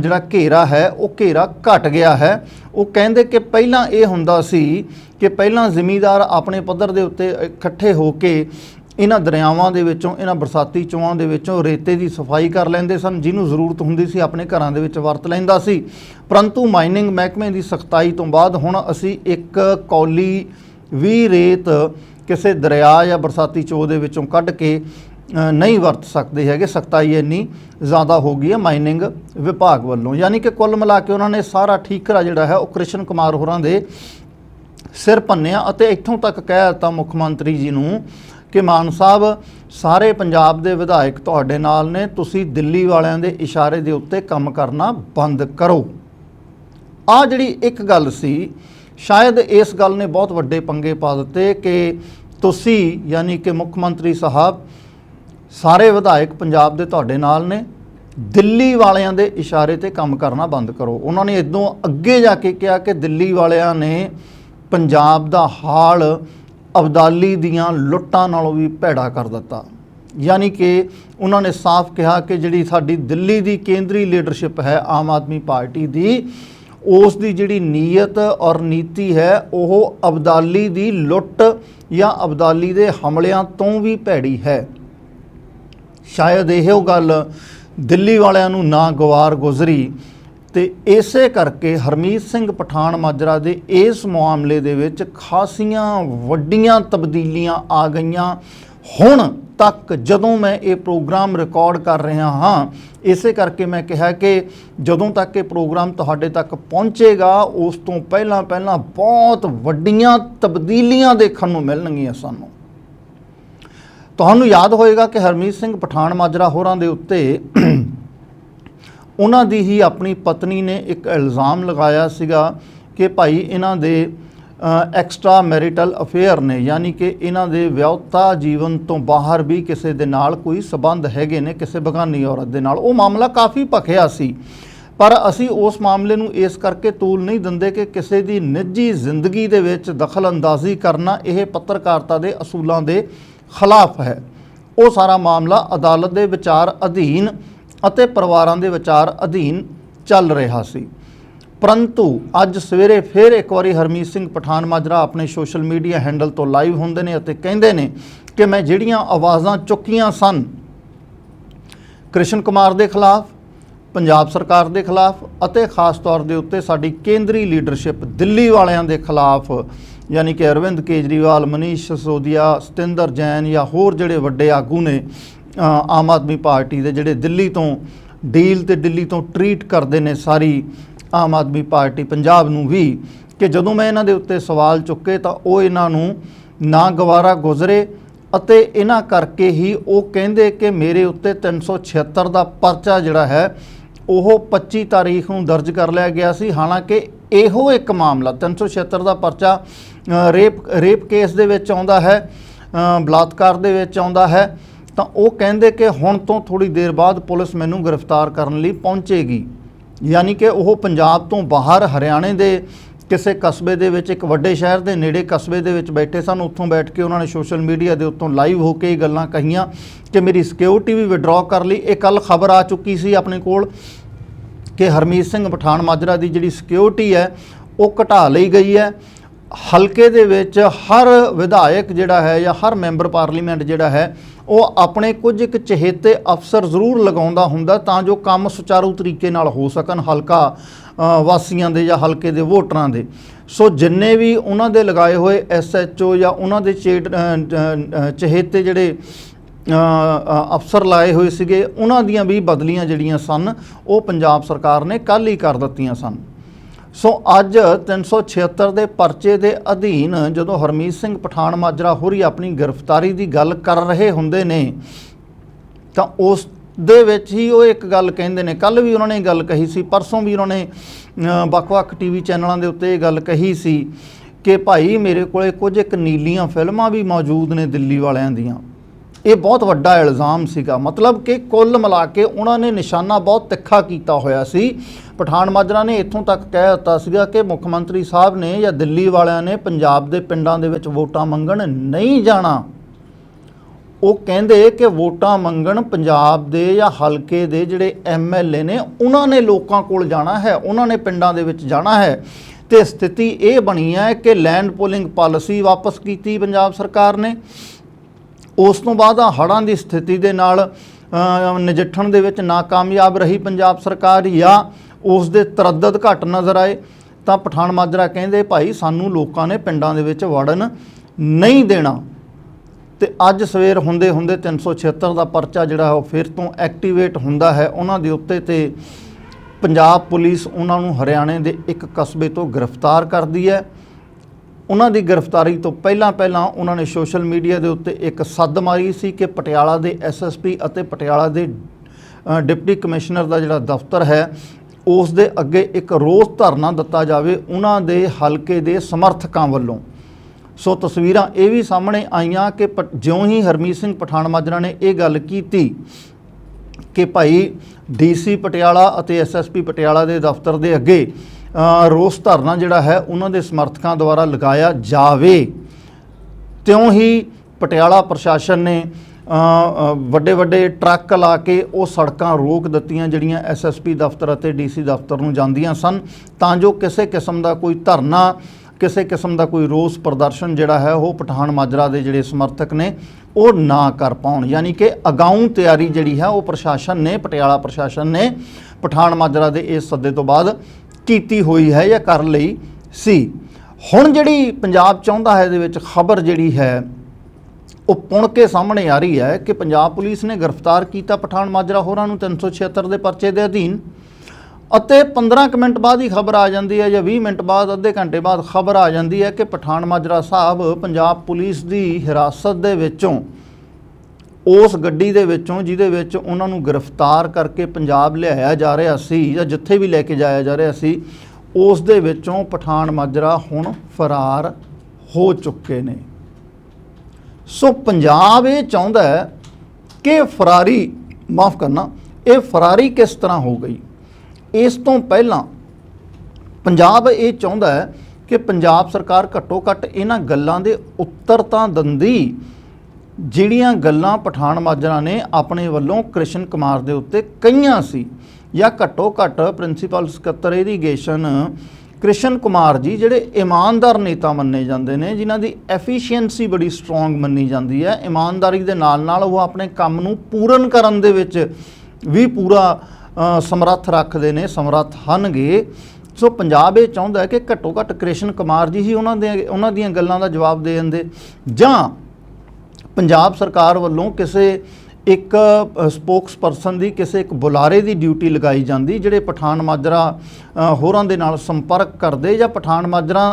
ਜਿਹੜਾ ਘੇਰਾ ਹੈ, ਉਹ ਘੇਰਾ ਘਟ ਗਿਆ ਹੈ। ਉਹ ਕਹਿੰਦੇ ਕਿ ਪਹਿਲਾਂ ਇਹ ਹੁੰਦਾ ਸੀ ਕਿ ਪਹਿਲਾਂ ਜ਼ਿਮੀਦਾਰ ਆਪਣੇ ਪੱਧਰ ਦੇ ਉੱਤੇ ਇਕੱਠੇ ਹੋ ਕੇ ਇਹਨਾਂ ਦਰਿਆਵਾਂ ਦੇ ਵਿੱਚੋਂ, ਇਹਨਾਂ ਬਰਸਾਤੀ ਚੋਆਂ ਦੇ ਵਿੱਚੋਂ ਰੇਤੇ ਦੀ ਸਫ਼ਾਈ ਕਰ ਲੈਂਦੇ ਸਨ, ਜਿਹਨੂੰ ਜ਼ਰੂਰਤ ਹੁੰਦੀ ਸੀ ਆਪਣੇ ਘਰਾਂ ਦੇ ਵਿੱਚ ਵਰਤ ਲੈਂਦਾ ਸੀ। ਪਰੰਤੂ ਮਾਈਨਿੰਗ ਮਹਿਕਮੇ ਦੀ ਸਖਤਾਈ ਤੋਂ ਬਾਅਦ ਹੁਣ ਅਸੀਂ ਇੱਕ ਕੌਲੀ ਵੀ ਰੇਤ ਕਿਸੇ ਦਰਿਆ ਜਾਂ ਬਰਸਾਤੀ ਚੋਅ ਦੇ ਵਿੱਚੋਂ ਕੱਢ ਕੇ ਨਹੀਂ ਵਰਤ ਸਕਦੇ ਹੈਗੇ। ਸਖਤਾਈ ਇੰਨੀ ਜ਼ਿਆਦਾ ਹੋ ਗਈ ਹੈ ਮਾਈਨਿੰਗ ਵਿਭਾਗ ਵੱਲੋਂ। ਯਾਨੀ ਕਿ ਕੁੱਲ ਮਿਲਾ ਕੇ ਉਹਨਾਂ ਨੇ ਸਾਰਾ ਠੀਕਰਾ ਜਿਹੜਾ ਹੈ, ਉਹ ਕ੍ਰਿਸ਼ਨ ਕੁਮਾਰ ਹੋਰਾਂ ਦੇ ਸਿਰ ਭੰਨਿਆ ਅਤੇ ਇੱਥੋਂ ਤੱਕ ਕਹਿ ਦਿੱਤਾ ਮੁੱਖ ਮੰਤਰੀ ਜੀ ਨੂੰ ਕਿ ਮਾਨ ਸਾਹਿਬ, ਸਾਰੇ ਪੰਜਾਬ ਦੇ ਵਿਧਾਇਕ ਤੁਹਾਡੇ ਨਾਲ ਨੇ। ਤੁਸੀਂ ਦਿੱਲੀ ਵਾਲਿਆਂ ਦੇ ਇਸ਼ਾਰੇ ਦੇ ਉੱਤੇ ਕੰਮ ਕਰਨਾ ਬੰਦ ਕਰੋ। ਆ ਜਿਹੜੀ ਇੱਕ ਗੱਲ ਸੀ, ਸ਼ਾਇਦ ਇਸ ਗੱਲ ਨੇ ਬਹੁਤ ਵੱਡੇ ਪੰਗੇ ਪਾ ਦਿੱਤੇ ਕਿ ਤੁਸੀਂ, ਯਾਨੀ ਕਿ ਮੁੱਖ ਮੰਤਰੀ ਸਾਹਿਬ, ਸਾਰੇ ਵਿਧਾਇਕ ਪੰਜਾਬ ਦੇ ਤੁਹਾਡੇ ਨਾਲ ਨੇ। ਦਿੱਲੀ ਵਾਲਿਆਂ ਦੇ ਇਸ਼ਾਰੇ ਤੇ ਕੰਮ ਕਰਨਾ ਬੰਦ ਕਰੋ। ਉਹਨਾਂ ਨੇ ਇਦੋਂ ਅੱਗੇ ਜਾ ਕੇ ਕਿਹਾ ਕਿ ਦਿੱਲੀ ਵਾਲਿਆਂ ਨੇ ਪੰਜਾਬ ਦਾ ਹਾਲ ਅਬਦਾਲੀ ਦੀਆਂ ਲੁੱਟਾਂ ਨਾਲੋਂ ਵੀ ਭੈੜਾ ਕਰ ਦਿੱਤਾ। ਯਾਨੀ ਕਿ ਉਹਨਾਂ ਨੇ ਸਾਫ਼ ਕਿਹਾ ਕਿ ਜਿਹੜੀ ਸਾਡੀ ਦਿੱਲੀ ਦੀ ਕੇਂਦਰੀ ਲੀਡਰਸ਼ਿਪ ਹੈ ਆਮ ਆਦਮੀ ਪਾਰਟੀ ਦੀ, ਉਸ ਦੀ ਜਿਹੜੀ ਨੀਅਤ ਔਰ ਨੀਤੀ ਹੈ, ਉਹ ਅਬਦਾਲੀ ਦੀ ਲੁੱਟ ਜਾਂ ਅਬਦਾਲੀ ਦੇ ਹਮਲਿਆਂ ਤੋਂ ਵੀ ਭੈੜੀ ਹੈ। ਸ਼ਾਇਦ ਇਹੋ ਗੱਲ ਦਿੱਲੀ ਵਾਲਿਆਂ ਨੂੰ ਨਾ ਗਵਾਰ ਗੁਜ਼ਰੀ ਤੇ ਇਸੇ ਕਰਕੇ ਹਰਮੀਤ ਸਿੰਘ ਪਠਾਨ ਮਾਜਰਾ ਦੇ ਇਸ ਮਾਮਲੇ ਦੇ ਵਿੱਚ ਖਾਸੀਆਂ ਵੱਡੀਆਂ ਤਬਦੀਲੀਆਂ ਆ ਗਈਆਂ। ਹੁਣ ਤੱਕ ਜਦੋਂ ਮੈਂ ਇਹ ਪ੍ਰੋਗਰਾਮ ਰਿਕਾਰਡ ਕਰ ਰਿਹਾ ਹਾਂ, ਇਸੇ ਕਰਕੇ ਮੈਂ ਕਿਹਾ ਕਿ ਜਦੋਂ ਤੱਕ ਇਹ ਪ੍ਰੋਗਰਾਮ ਤੁਹਾਡੇ ਤੱਕ ਪਹੁੰਚੇਗਾ, ਉਸ ਤੋਂ ਪਹਿਲਾਂ ਪਹਿਲਾਂ ਬਹੁਤ ਵੱਡੀਆਂ ਤਬਦੀਲੀਆਂ ਦੇਖਣ ਨੂੰ ਮਿਲਣਗੀਆਂ ਸਾਨੂੰ। ਤੁਹਾਨੂੰ ਯਾਦ ਹੋਏਗਾ ਕਿ ਹਰਮੀਤ ਸਿੰਘ ਪਠਾਨ ਮਾਜਰਾ ਹੋਰਾਂ ਦੇ ਉੱਤੇ ਉਹਨਾਂ ਦੀ ਹੀ ਆਪਣੀ ਪਤਨੀ ਨੇ ਇੱਕ ਇਲਜ਼ਾਮ ਲਗਾਇਆ ਸੀਗਾ ਕਿ ਭਾਈ ਇਹਨਾਂ ਦੇ ਐਕਸਟਰਾ ਮੈਰਿਟਲ ਅਫੇਅਰ ਨੇ, ਯਾਨੀ ਕਿ ਇਹਨਾਂ ਦੇ ਵਿਆਹਤਾ ਜੀਵਨ ਤੋਂ ਬਾਹਰ ਵੀ ਕਿਸੇ ਦੇ ਨਾਲ ਕੋਈ ਸਬੰਧ ਹੈਗੇ ਨੇ, ਕਿਸੇ ਬਗਾਨੀ ਔਰਤ ਦੇ ਨਾਲ। ਉਹ ਮਾਮਲਾ ਕਾਫੀ ਭਖਿਆ ਸੀ, ਪਰ ਅਸੀਂ ਉਸ ਮਾਮਲੇ ਨੂੰ ਇਸ ਕਰਕੇ ਤੂਲ ਨਹੀਂ ਦਿੰਦੇ ਕਿ ਕਿਸੇ ਦੀ ਨਿੱਜੀ ਜ਼ਿੰਦਗੀ ਦੇ ਵਿੱਚ ਦਖਲ ਅੰਦਾਜ਼ੀ ਕਰਨਾ ਇਹ ਪੱਤਰਕਾਰਤਾ ਦੇ ਅਸੂਲਾਂ ਦੇ ਖਿਲਾਫ ਹੈ। ਉਹ ਸਾਰਾ ਮਾਮਲਾ ਅਦਾਲਤ ਦੇ ਵਿਚਾਰ ਅਧੀਨ ਅਤੇ ਪਰਿਵਾਰਾਂ ਦੇ ਵਿਚਾਰ ਅਧੀਨ ਚੱਲ ਰਿਹਾ ਸੀ। ਪਰੰਤੂ ਅੱਜ ਸਵੇਰੇ ਫਿਰ ਇੱਕ ਵਾਰੀ ਹਰਮੀਤ ਸਿੰਘ ਪਠਾਨ ਮਾਜਰਾ ਆਪਣੇ ਸੋਸ਼ਲ ਮੀਡੀਆ ਹੈਂਡਲ ਤੋਂ ਲਾਈਵ ਹੁੰਦੇ ਨੇ ਅਤੇ ਕਹਿੰਦੇ ਨੇ ਕਿ ਮੈਂ ਜਿਹੜੀਆਂ ਆਵਾਜ਼ਾਂ ਚੁੱਕੀਆਂ ਸਨ, ਕ੍ਰਿਸ਼ਨ ਕੁਮਾਰ ਦੇ ਖਿਲਾਫ, ਪੰਜਾਬ ਸਰਕਾਰ ਦੇ ਖਿਲਾਫ ਅਤੇ ਖਾਸ ਤੌਰ ਦੇ ਉੱਤੇ ਸਾਡੀ ਕੇਂਦਰੀ ਲੀਡਰਸ਼ਿਪ ਦਿੱਲੀ ਵਾਲਿਆਂ ਦੇ ਖਿਲਾਫ, ਯਾਨੀ ਕਿ ਅਰਵਿੰਦ ਕੇਜਰੀਵਾਲ, ਮਨੀਸ਼ ਸਿਸੋਦੀਆ, ਸਤਿੰਦਰ ਜੈਨ ਜਾਂ ਹੋਰ ਜਿਹੜੇ ਵੱਡੇ ਆਗੂ ਨੇ ਆਮ ਆਦਮੀ ਪਾਰਟੀ ਦੇ ਜਿਹੜੇ ਦਿੱਲੀ ਤੋਂ ਡੀਲ ਤੇ ਦਿੱਲੀ ਤੋਂ ਟਰੀਟ ਕਰਦੇ ਨੇ ਸਾਰੀ ਆਮ ਆਦਮੀ ਪਾਰਟੀ ਪੰਜਾਬ ਨੂੰ ਵੀ, ਕਿ ਜਦੋਂ ਮੈਂ ਇਹਨਾਂ ਦੇ ਉੱਤੇ ਸਵਾਲ ਚੁੱਕੇ ਤਾਂ ਉਹ ਇਹਨਾਂ ਨੂੰ ਨਾ ਗਵਾਰਾ ਗੁਜ਼ਰੇ ਅਤੇ ਇਹਨਾਂ ਕਰਕੇ ਹੀ ਉਹ ਕਹਿੰਦੇ ਕਿ ਮੇਰੇ ਉੱਤੇ 376 ਦਾ ਪਰਚਾ ਜਿਹੜਾ ਹੈ, ਉਹ 25 ਤਾਰੀਖ ਨੂੰ ਦਰਜ ਕਰ ਲਿਆ ਗਿਆ ਸੀ। ਹਾਲਾਂਕਿ ਇਹੋ ਇੱਕ ਮਾਮਲਾ 376 ਦਾ ਪਰਚਾ ਰੇਪ ਰੇਪ ਕੇਸ ਦੇ ਵਿੱਚ ਆਉਂਦਾ ਹੈ ਬਲਾਤਕਾਰ ਦੇ ਵਿੱਚ ਆਉਂਦਾ ਹੈ। ਤਾਂ ਉਹ ਕਹਿੰਦੇ ਕਿ ਹੁਣ ਤੋਂ ਥੋੜੀ ਦੇਰ ਬਾਅਦ ਪੁਲਿਸ ਮੈਨੂੰ ਗ੍ਰਿਫਤਾਰ ਕਰਨ ਲਈ ਪਹੁੰਚੇਗੀ। ਯਾਨੀ ਕਿ ਉਹ ਪੰਜਾਬ ਤੋਂ ਬਾਹਰ ਹਰਿਆਣੇ ਦੇ ਕਿਸੇ ਕਸਬੇ ਦੇ ਵਿੱਚ, ਇੱਕ ਵੱਡੇ ਸ਼ਹਿਰ ਦੇ ਨੇੜੇ ਕਸਬੇ ਦੇ ਵਿੱਚ ਬੈਠੇ ਸਨ। ਉੱਥੋਂ ਬੈਠ ਕੇ ਉਹਨਾਂ ਨੇ ਸੋਸ਼ਲ ਮੀਡੀਆ ਦੇ ਉੱਤੋਂ ਲਾਈਵ ਹੋ ਕੇ ਇਹ ਗੱਲਾਂ ਕਹੀਆਂ ਕਿ ਮੇਰੀ ਸਿਕਿਉਰਿਟੀ ਵੀ ਵਿਡਰਾਅ ਕਰ ਲਈ। ਇਹ ਕੱਲ ਖਬਰ ਆ ਚੁੱਕੀ ਸੀ ਆਪਣੇ ਕੋਲ ਕਿ ਹਰਮੀਤ ਸਿੰਘ ਪਠਾਨ ਮਾਜਰਾ ਦੀ ਜਿਹੜੀ ਸਿਕਿਉਰਿਟੀ ਹੈ, ਉਹ ਘਟਾ ਲਈ ਗਈ ਹੈ। ਹਲਕੇ ਦੇ ਵਿੱਚ ਹਰ ਵਿਧਾਇਕ ਜਿਹੜਾ ਹੈ ਜਾਂ ਹਰ ਮੈਂਬਰ ਪਾਰਲੀਮੈਂਟ ਜਿਹੜਾ ਹੈ ਉਹ ਆਪਣੇ ਕੁਝ ਇੱਕ ਚਹੇਤੇ ਅਫਸਰ ਜ਼ਰੂਰ ਲਗਾਉਂਦਾ ਹੁੰਦਾ ਤਾਂ ਜੋ ਕੰਮ ਸੁਚਾਰੂ ਤਰੀਕੇ ਨਾਲ ਹੋ ਸਕਣ, ਹਲਕਾ ਵਾਸੀਆਂ ਦੇ ਜਾਂ ਹਲਕੇ ਦੇ ਵੋਟਰਾਂ ਦੇ। ਸੋ ਜਿੰਨੇ ਵੀ ਉਹਨਾਂ ਦੇ ਲਗਾਏ ਹੋਏ ਐਸਐਚਓ ਜਾਂ ਉਹਨਾਂ ਦੇ ਚੇਟ ਚਹੇਤੇ ਜਿਹੜੇ ਅਫਸਰ ਲਾਏ ਹੋਏ ਸੀਗੇ, ਉਹਨਾਂ ਦੀਆਂ ਵੀ ਬਦਲੀਆਂ ਜਿਹੜੀਆਂ ਸਨ, ਉਹ ਪੰਜਾਬ ਸਰਕਾਰ ਨੇ ਕੱਲ੍ਹ ਹੀ ਕਰ ਦਿੱਤੀਆਂ ਸਨ। ਸੋ ਅੱਜ 376 ਦੇ ਪਰਚੇ ਦੇ ਅਧੀਨ ਜਦੋਂ ਹਰਮੀਤ ਸਿੰਘ ਪਠਾਨ ਮਾਜਰਾ ਹੋਰੀ ਆਪਣੀ ਗ੍ਰਿਫਤਾਰੀ ਦੀ ਗੱਲ ਕਰ ਰਹੇ ਹੁੰਦੇ ਨੇ ਤਾਂ ਉਸ ਦੇ ਵਿੱਚ ਹੀ ਉਹ ਇੱਕ ਗੱਲ ਕਹਿੰਦੇ ਨੇ। ਕੱਲ ਵੀ ਉਹਨਾਂ ਨੇ ਇਹ ਗੱਲ ਕਹੀ ਸੀ ਪਰਸੋਂ ਵੀ ਉਹਨਾਂ ਨੇ ਅ, ਵੱਖ-ਵੱਖ ਟੀਵੀ ਚੈਨਲਾਂ ਦੇ ਉੱਤੇ ਇਹ ਗੱਲ ਕਹੀ ਸੀ ਕਿ ਭਾਈ ਮੇਰੇ ਕੋਲੇ ਕੁਝ ਇੱਕ ਨੀਲੀਆਂ ਫਿਲਮਾਂ ਵੀ ਮੌਜੂਦ ਨੇ ਦਿੱਲੀ ਵਾਲਿਆਂ ਦੀਆਂ। ਇਹ ਬਹੁਤ ਵੱਡਾ ਇਲਜ਼ਾਮ ਸੀਗਾ। ਮਤਲਬ ਕਿ ਕੁੱਲ ਮਿਲਾ ਕੇ ਉਹਨਾਂ ਨੇ ਨਿਸ਼ਾਨਾ ਬਹੁਤ ਤਿੱਖਾ ਕੀਤਾ ਹੋਇਆ ਸੀ। ਪਠਾਨ ਮਾਜਰਾ ਨੇ ਇੱਥੋਂ ਤੱਕ ਕਹਿ ਦਿੱਤਾ ਸੀਗਾ ਕਿ ਮੁੱਖ ਮੰਤਰੀ ਸਾਹਿਬ ਨੇ ਜਾਂ ਦਿੱਲੀ ਵਾਲਿਆਂ ਨੇ ਪੰਜਾਬ ਦੇ ਪਿੰਡਾਂ ਦੇ ਵਿੱਚ ਵੋਟਾਂ ਮੰਗਣ ਨਹੀਂ ਜਾਣਾ। ਉਹ ਕਹਿੰਦੇ ਕਿ ਵੋਟਾਂ ਮੰਗਣ ਪੰਜਾਬ ਦੇ ਜਾਂ ਹਲਕੇ ਦੇ ਜਿਹੜੇ ਐਮਐਲਏ ਨੇ, ਉਹਨਾਂ ਨੇ ਲੋਕਾਂ ਕੋਲ ਜਾਣਾ ਹੈ, ਉਹਨਾਂ ਨੇ ਪਿੰਡਾਂ ਦੇ ਵਿੱਚ ਜਾਣਾ ਹੈ। ਤੇ ਸਥਿਤੀ ਇਹ ਬਣੀ ਹੈ ਕਿ ਲੈਂਡ ਪੋਲਿੰਗ ਪਾਲਿਸੀ ਵਾਪਸ ਕੀਤੀ ਪੰਜਾਬ ਸਰਕਾਰ ਨੇ। ਉਸ ਤੋਂ ਬਾਅਦ ਆ ਹੜ੍ਹਾਂ ਦੀ ਸਥਿਤੀ ਦੇ ਨਾਲ ਨਜਿੱਠਣ ਦੇ ਵਿੱਚ ਨਾਕਾਮਯਾਬ ਰਹੀ ਪੰਜਾਬ ਸਰਕਾਰ ਜਾਂ ਉਸ ਦੇ ਤਰੱਦਦ ਘੱਟ ਨਜ਼ਰ ਆਏ, ਤਾਂ ਪਠਾਨ ਮਾਜਰਾ ਕਹਿੰਦੇ, ਭਾਈ, ਸਾਨੂੰ ਲੋਕਾਂ ਨੇ ਪਿੰਡਾਂ ਦੇ ਵਿੱਚ ਵੜਨ ਨਹੀਂ ਦੇਣਾ। ਤੇ ਅੱਜ ਸਵੇਰ ਹੁੰਦੇ ਹੁੰਦੇ 376 ਦਾ ਪਰਚਾ ਜਿਹੜਾ ਹੈ ਉਹ ਫਿਰ ਤੋਂ ਐਕਟੀਵੇਟ ਹੁੰਦਾ ਹੈ। ਉਹਨਾਂ ਦੇ ਉੱਤੇ ਤੇ ਪੰਜਾਬ ਪੁਲਿਸ ਉਹਨਾਂ ਨੂੰ ਹਰਿਆਣੇ ਦੇ ਇੱਕ ਕਸਬੇ ਤੋਂ ਗ੍ਰਿਫਤਾਰ ਕਰਦੀ ਹੈ। ਉਹਨਾਂ ਦੀ ਗ੍ਰਿਫਤਾਰੀ ਤੋਂ ਪਹਿਲਾਂ ਪਹਿਲਾਂ ਉਹਨਾਂ ਨੇ ਸੋਸ਼ਲ ਮੀਡੀਆ ਦੇ ਉੱਤੇ ਇੱਕ ਸੱਦ ਮਾਰੀ ਸੀ ਕਿ ਪਟਿਆਲਾ ਦੇ ਐਸਐਸਪੀ ਅਤੇ ਪਟਿਆਲਾ ਦੇ ਡਿਪਟੀ ਕਮਿਸ਼ਨਰ ਦਾ ਜਿਹੜਾ ਦਫ਼ਤਰ ਹੈ, ਉਸ ਦੇ ਅੱਗੇ ਇੱਕ ਰੋਸ ਧਰਨਾ ਦਿੱਤਾ ਜਾਵੇ ਉਹਨਾਂ ਦੇ ਹਲਕੇ ਦੇ ਸਮਰਥਕਾਂ ਵੱਲੋਂ। ਸੋ ਤਸਵੀਰਾਂ ਇਹ ਵੀ ਸਾਹਮਣੇ ਆਈਆਂ ਕਿ ਪਟ- ਜਿਉਂ ਹੀ ਹਰਮੀਤ ਸਿੰਘ ਪਠਾਨ ਮਾਜਰਾ ਨੇ ਇਹ ਗੱਲ ਕੀਤੀ ਕਿ ਭਾਈ ਡੀਸੀ ਪਟਿਆਲਾ ਅਤੇ ਐਸਐਸਪੀ ਪਟਿਆਲਾ ਦੇ ਦਫ਼ਤਰ ਦੇ ਅੱਗੇ ਰੋਸ ਧਰਨਾ ਜਿਹੜਾ ਹੈ, ਉਹਨਾਂ ਦੇ ਸਮਰਥਕਾਂ ਦੁਆਰਾ ਲਗਾਇਆ ਜਾਵੇ। ਤਿਉਂ ਹੀ ਪਟਿਆਲਾ ਪ੍ਰਸ਼ਾਸਨ ਨੇ ਵੱਡੇ ਵੱਡੇ ਟਰੱਕ ਲਾ ਕੇ ਉਹ ਸੜਕਾਂ ਰੋਕ ਦਿੱਤੀਆਂ, ਜਿਹੜੀਆਂ ਐਸਐਸਪੀ ਦਫ਼ਤਰ ਅਤੇ ਡੀਸੀ ਦਫ਼ਤਰ ਨੂੰ ਜਾਂਦੀਆਂ ਸਨ। ਤਾਂ ਜੋ ਕਿਸੇ ਕਿਸਮ ਦਾ ਕੋਈ ਧਰਨਾ, ਕਿਸੇ ਕਿਸਮ ਦਾ ਕੋਈ ਰੋਸ ਪ੍ਰਦਰਸ਼ਨ ਜਿਹੜਾ ਹੈ, ਉਹ ਪਠਾਨ ਮਾਜਰਾ ਦੇ ਜਿਹੜੇ ਸਮਰਥਕ ਨੇ, ਉਹ ਨਾ ਕਰ ਪਾਉਣ। ਯਾਨੀ ਕਿ ਅਗਾਊਂ ਤਿਆਰੀ ਜਿਹੜੀ ਹੈ, ਉਹ ਪ੍ਰਸ਼ਾਸਨ ਨੇ, ਪਟਿਆਲਾ ਪ੍ਰਸ਼ਾਸਨ ਨੇ ਪਠਾਨ ਮਾਜਰਾ ਦੇ ਇਸ ਸੱਦੇ ਤੋਂ ਬਾਅਦ ਕੀਤੀ ਹੋਈ ਹੈ ਜਾਂ ਕਰ ਲਈ ਸੀ। ਹੁਣ ਜਿਹੜੀ ਪੰਜਾਬ ਚਾਹੁੰਦਾ ਹੈ ਦੇ ਵਿੱਚ ਖਬਰ ਜਿਹੜੀ ਹੈ, ਉਹ ਪੁਣ ਕੇ ਸਾਹਮਣੇ ਆ ਰਹੀ ਹੈ ਕਿ ਪੰਜਾਬ ਪੁਲਿਸ ਨੇ ਗ੍ਰਿਫਤਾਰ ਕੀਤਾ ਪਠਾਨ ਮਾਜਰਾ ਹੋਰਾਂ ਨੂੰ 376 ਦੇ ਪਰਚੇ ਦੇ ਅਧੀਨ। ਅਤੇ 15 ਕੁ ਮਿੰਟ ਬਾਅਦ ਹੀ ਖਬਰ ਆ ਜਾਂਦੀ ਹੈ ਜਾਂ 20 ਮਿੰਟ ਬਾਅਦ, ਅੱਧੇ ਘੰਟੇ ਬਾਅਦ ਖਬਰ ਆ ਜਾਂਦੀ ਹੈ ਕਿ ਪਠਾਨ ਮਾਜਰਾ ਸਾਹਿਬ ਪੰਜਾਬ ਪੁਲਿਸ ਦੀ ਹਿਰਾਸਤ ਦੇ ਵਿੱਚੋਂ ਉਸ ਗੱਡੀ ਦੇ ਵਿੱਚੋਂ, ਜਿਹਦੇ ਵਿੱਚ ਉਹਨਾਂ ਨੂੰ ਗ੍ਰਿਫਤਾਰ ਕਰਕੇ ਪੰਜਾਬ ਲਿਆਇਆ ਜਾ ਰਿਹਾ ਸੀ ਜਾਂ ਜਿੱਥੇ ਵੀ ਲੈ ਕੇ ਜਾਇਆ ਜਾ ਰਿਹਾ ਸੀ, ਉਸ ਦੇ ਵਿੱਚੋਂ ਪਠਾਨ ਮਾਜਰਾ ਹੁਣ ਫਰਾਰ ਹੋ ਚੁੱਕੇ ਨੇ। ਸੋ ਪੰਜਾਬ ਇਹ ਚਾਹੁੰਦਾ ਹੈ ਕਿ ਫਰਾਰੀ, ਮਾਫ ਕਰਨਾ, ਇਹ ਫਰਾਰੀ ਕਿਸ ਤਰ੍ਹਾਂ ਹੋ ਗਈ? ਇਸ ਤੋਂ ਪਹਿਲਾਂ ਪੰਜਾਬ ਇਹ ਚਾਹੁੰਦਾ ਹੈ ਕਿ ਪੰਜਾਬ ਸਰਕਾਰ ਘੱਟੋ ਘੱਟ ਇਹਨਾਂ ਗੱਲਾਂ ਦੇ ਉੱਤਰ ਤਾਂ ਦੰਦੀ ਜਿਹੜੀਆਂ ਗੱਲਾਂ ਪਠਾਨ ਮਾਜਰਾ ਨੇ ਆਪਣੇ ਵੱਲੋਂ ਕ੍ਰਿਸ਼ਨ ਕੁਮਾਰ ਦੇ ਉੱਤੇ ਕਈਆਂ ਸੀ, ਜਾਂ ਘੱਟੋ ਘੱਟ ਪ੍ਰਿੰਸੀਪਲ ਸਕੱਤਰ ਇਰੀਗੇਸ਼ਨ ਕ੍ਰਿਸ਼ਨ ਕੁਮਾਰ ਜੀ, ਜਿਹੜੇ ਇਮਾਨਦਾਰ ਨੇਤਾ ਮੰਨੇ ਜਾਂਦੇ ਨੇ, ਜਿਨ੍ਹਾਂ ਦੀ ਐਫੀਸ਼ੀਐਂਸੀ ਬੜੀ ਸਟਰੋਂਗ ਮੰਨੀ ਜਾਂਦੀ ਹੈ, ਇਮਾਨਦਾਰੀ ਦੇ ਨਾਲ ਨਾਲ ਉਹ ਆਪਣੇ ਕੰਮ ਨੂੰ ਪੂਰਨ ਕਰਨ ਦੇ ਵਿੱਚ ਵੀ ਪੂਰਾ ਸਮਰੱਥ ਰੱਖਦੇ ਨੇ, ਸਮਰੱਥ ਹਨਗੇ। ਸੋ ਪੰਜਾਬ ਇਹ ਚਾਹੁੰਦਾ ਹੈ ਕਿ ਘੱਟੋ ਘੱਟ ਕ੍ਰਿਸ਼ਨ ਕੁਮਾਰ ਜੀ ਹੀ ਉਹਨਾਂ ਦੇ, ਉਹਨਾਂ ਦੀਆਂ ਗੱਲਾਂ ਦਾ ਜਵਾਬ ਦੇ ਦਿੰਦੇ। ਜਾਂ ਪੰਜਾਬ ਸਰਕਾਰ ਵੱਲੋਂ ਕਿਸੇ ਇੱਕ ਸਪੋਕਸਪਰਸਨ ਦੀ, ਕਿਸੇ ਇੱਕ ਬੁਲਾਰੇ ਦੀ ਡਿਊਟੀ ਲਗਾਈ ਜਾਂਦੀ, ਜਿਹੜੇ ਪਠਾਨ ਮਾਜਰਾ ਹੋਰਾਂ ਦੇ ਨਾਲ ਸੰਪਰਕ ਕਰਦੇ ਜਾਂ ਪਠਾਨ ਮਾਜਰਾ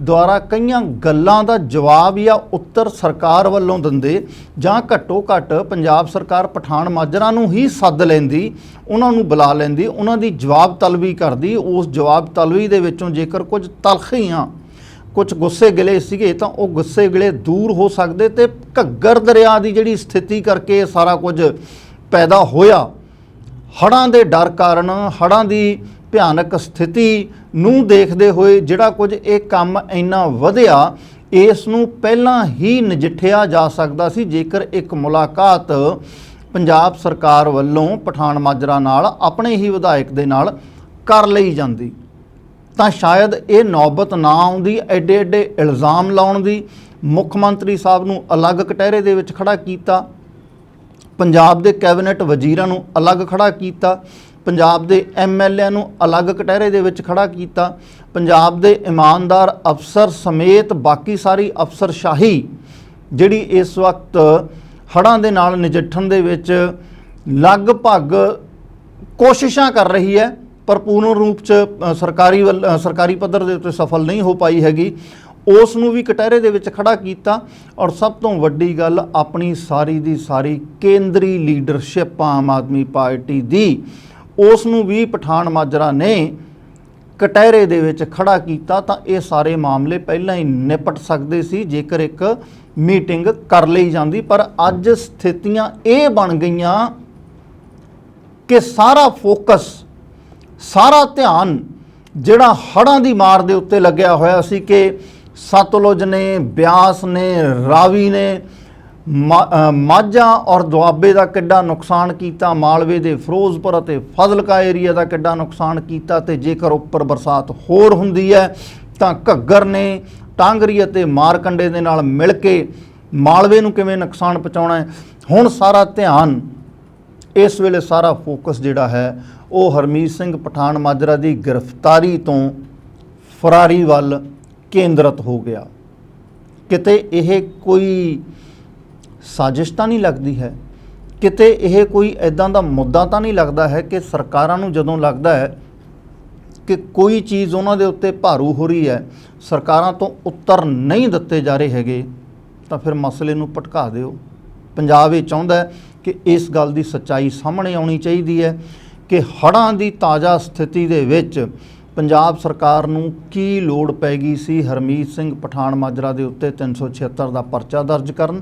ਦੁਆਰਾ ਕਈਆਂ ਗੱਲਾਂ ਦਾ ਜਵਾਬ ਜਾਂ ਉੱਤਰ ਸਰਕਾਰ ਵੱਲੋਂ ਦਿੰਦੇ ਜਾਂ ਘੱਟੋ ਘੱਟ ਪੰਜਾਬ ਸਰਕਾਰ ਪਠਾਨ ਮਾਜਰਾ ਨੂੰ ਹੀ ਸੱਦ ਲੈਂਦੀ, ਉਹਨਾਂ ਨੂੰ ਬੁਲਾ ਲੈਂਦੀ, ਉਹਨਾਂ ਦੀ ਜਵਾਬ ਤਲਬੀ ਕਰਦੀ, ਉਸ ਜਵਾਬ ਤਲਬੀ ਦੇ ਵਿੱਚੋਂ ਜੇਕਰ ਕੁਝ ਤਲਖੀਆਂ ਕੁਝ ਗੁੱਸੇ ਗਿਲੇ ਸੀਗੇ ਤਾਂ ਉਹ ਗੁੱਸੇ ਗਿਲੇ ਦੂਰ ਹੋ ਸਕਦੇ ਤੇ ਘੱਗਰ ਦਰਿਆ ਦੀ ਜਿਹੜੀ ਸਥਿਤੀ ਕਰਕੇ ਸਾਰਾ ਕੁਝ ਪੈਦਾ ਹੋਇਆ। ਹੜ੍ਹਾਂ ਦੇ ਡਰ ਕਾਰਨ, ਹੜ੍ਹਾਂ ਦੀ ਭਿਆਨਕ ਸਥਿਤੀ ਨੂੰ ਦੇਖਦੇ ਹੋਏ ਜਿਹੜਾ ਕੁਝ ਇਹ ਕੰਮ ਇੰਨਾ ਵਧਿਆ, ਇਸ ਨੂੰ ਪਹਿਲਾਂ ਹੀ ਨਜਿੱਠਿਆ ਜਾ ਸਕਦਾ ਸੀ। ਜੇਕਰ ਇੱਕ ਮੁਲਾਕਾਤ ਪੰਜਾਬ ਸਰਕਾਰ ਵੱਲੋਂ ਪਠਾਨ ਮਾਜਰਾ ਨਾਲ ਆਪਣੇ ਹੀ ਵਿਧਾਇਕ ਦੇ ਨਾਲ ਕਰ ਲਈ ਜਾਂਦੀ। ਤਾਂ ਸ਼ਾਇਦ ਇਹ ਨੌਬਤ ਨਾ ਆਉਂਦੀ, ਐਡੇ ਐਡੇ ਇਲਜ਼ਾਮ ਲਾਉਣ ਦੀ। ਮੁੱਖ ਮੰਤਰੀ ਸਾਹਿਬ ਨੂੰ ਅਲੱਗ ਕਟਹਿਰੇ ਦੇ ਵਿੱਚ ਖੜਾ ਕੀਤਾ। ਪੰਜਾਬ ਦੇ ਕੈਬਨਿਟ ਵਜ਼ੀਰਾਂ ਨੂੰ ਅਲੱਗ ਖੜਾ ਕੀਤਾ। ਪੰਜਾਬ ਦੇ ਐਮਐਲਏ ਨੂੰ ਅਲੱਗ ਕਟਹਿਰੇ ਦੇ ਵਿੱਚ ਖੜਾ ਕੀਤਾ। ਪੰਜਾਬ ਦੇ ਇਮਾਨਦਾਰ ਅਫਸਰ ਸਮੇਤ ਬਾਕੀ ਸਾਰੀ ਅਫਸਰਸ਼ਾਹੀ ਜਿਹੜੀ ਇਸ ਵਕਤ ਹੜ੍ਹਾਂ ਦੇ ਨਾਲ ਨਜਿੱਠਣ ਦੇ ਵਿੱਚ ਲਗਭਗ ਕੋਸ਼ਿਸ਼ਾਂ ਕਰ ਰਹੀ ਹੈ। ਪਰ ਪੂਰਨ ਰੂਪ ਚ ਸਰਕਾਰੀ ਵੱਲ- ਸਰਕਾਰੀ ਪੱਧਰ ਦੇ ਉੱਤੇ ਸਫਲ ਨਹੀਂ ਹੋ ਪਾਈ ਹੈਗੀ। ਉਸ ਨੂੰ ਵੀ ਕਟਹਿਰੇ ਦੇ ਵਿੱਚ ਖੜਾ ਕੀਤਾ ਔਰ ਸਭ ਤੋਂ ਵੱਡੀ ਗੱਲ ਆਪਣੀ ਸਾਰੀ ਦੀ ਸਾਰੀ ਕੇਂਦਰੀ ਲੀਡਰਸ਼ਿਪ ਆਮ ਆਦਮੀ ਪਾਰਟੀ ਦੀ। ਉਸ ਨੂੰ ਵੀ ਪਠਾਨ ਮਾਜਰਾ ਨੇ ਕਟਹਿਰੇ ਦੇ ਵਿੱਚ ਖੜਾ ਕੀਤਾ ਤਾਂ ਇਹ ਸਾਰੇ ਮਾਮਲੇ ਪਹਿਲਾਂ ਹੀ ਨਿਪਟ ਸਕਦੇ ਸੀ, ਜੇਕਰ ਇੱਕ ਮੀਟਿੰਗ ਕਰ ਲਈ ਜਾਂਦੀ। ਪਰ ਅੱਜ ਸਥਿਤੀਆਂ ਇਹ ਬਣ ਗਈਆਂ ਕਿ ਸਾਰਾ ਫੋਕਸ ਸਾਰਾ ਧਿਆਨ ਜਿਹੜਾ ਹੜ੍ਹਾਂ ਦੀ ਮਾਰ ਦੇ ਉੱਤੇ ਲੱਗਿਆ ਹੋਇਆ ਸੀ ਕਿ ਸਤਲੁਜ ਨੇ ਬਿਆਸ ਨੇ ਰਾਵੀ ਨੇ ਮਾ- ਅ, ਮਾਝਾ ਔਰ ਦੁਆਬੇ ਦਾ ਕਿੱਡਾ ਨੁਕਸਾਨ ਕੀਤਾ ਮਾਲਵੇ ਦੇ ਫਿਰੋਜ਼ਪੁਰ ਅਤੇ ਫਜ਼ਲਕਾ ਏਰੀਆ ਦਾ ਕਿੱਡਾ ਨੁਕਸਾਨ ਕੀਤਾ ਤੇ ਜੇਕਰ ਉੱਪਰ ਬਰਸਾਤ ਹੋਰ ਹੁੰਦੀ ਹੈ ਤਾਂ ਘੱਗਰ ਨੇ ਟਾਂਗਰੀ ਅਤੇ ਮਾਰਕੰਡੇ ਦੇ ਨਾਲ ਮਿਲ ਕੇ ਮਾਲਵੇ ਨੂੰ ਕਿਵੇਂ ਨੁਕਸਾਨ ਪਹੁੰਚਾਉਣਾ ਹੈ? ਹੁਣ ਸਾਰਾ ਧਿਆਨ ਇਸ ਵੇਲੇ ਸਾਰਾ ਫੋਕਸ ਜਿਹੜਾ ਹੈ ਉਹ ਹਰਮੀਤ ਸਿੰਘ ਪਠਾਨ ਮਾਜਰਾ ਦੀ ਗ੍ਰਿਫਤਾਰੀ ਤੋਂ ਫਰਾਰੀ ਵੱਲ ਕੇਂਦਰਿਤ ਹੋ ਗਿਆ। ਕਿਤੇ ਇਹ ਕੋਈ ਸਾਜ਼ਿਸ਼ ਤਾਂ ਨਹੀਂ ਲੱਗਦੀ ਹੈ? ਕਿਤੇ ਇਹ ਕੋਈ ਐਦਾਂ ਦਾ ਮੁੱਦਾ ਤਾਂ ਨਹੀਂ ਲੱਗਦਾ ਹੈ ਕਿ ਸਰਕਾਰਾਂ ਨੂੰ ਜਦੋਂ ਲੱਗਦਾ ਹੈ ਕਿ ਕੋਈ ਚੀਜ਼ ਉਹਨਾਂ ਦੇ ਉੱਤੇ ਭਾਰੂ ਹੋ ਰਹੀ ਹੈ, ਸਰਕਾਰਾਂ ਤੋਂ ਉੱਤਰ ਨਹੀਂ ਦਿੱਤੇ ਜਾ ਰਹੇ ਹੈਗੇ, ਤਾਂ ਫਿਰ ਮਸਲੇ ਨੂੰ ਭਟਕਾ ਦਿਓ। ਪੰਜਾਬ ਇਹ ਚਾਹੁੰਦਾ ਕਿ ਇਸ ਗੱਲ ਦੀ ਸੱਚਾਈ ਸਾਹਮਣੇ ਆਉਣੀ ਚਾਹੀਦੀ ਹੈ। ਕਿ ਹੜ੍ਹਾਂ ਦੀ ਤਾਜ਼ਾ ਸਥਿਤੀ ਦੇ ਵਿੱਚ ਪੰਜਾਬ ਸਰਕਾਰ ਨੂੰ ਕੀ ਲੋੜ ਪੈ ਗਈ ਸੀ? ਹਰਮੀਤ ਸਿੰਘ ਪਠਾਨ ਮਾਜਰਾ ਦੇ ਉੱਤੇ 376 ਦਾ ਪਰਚਾ ਦਰਜ ਕਰਨ।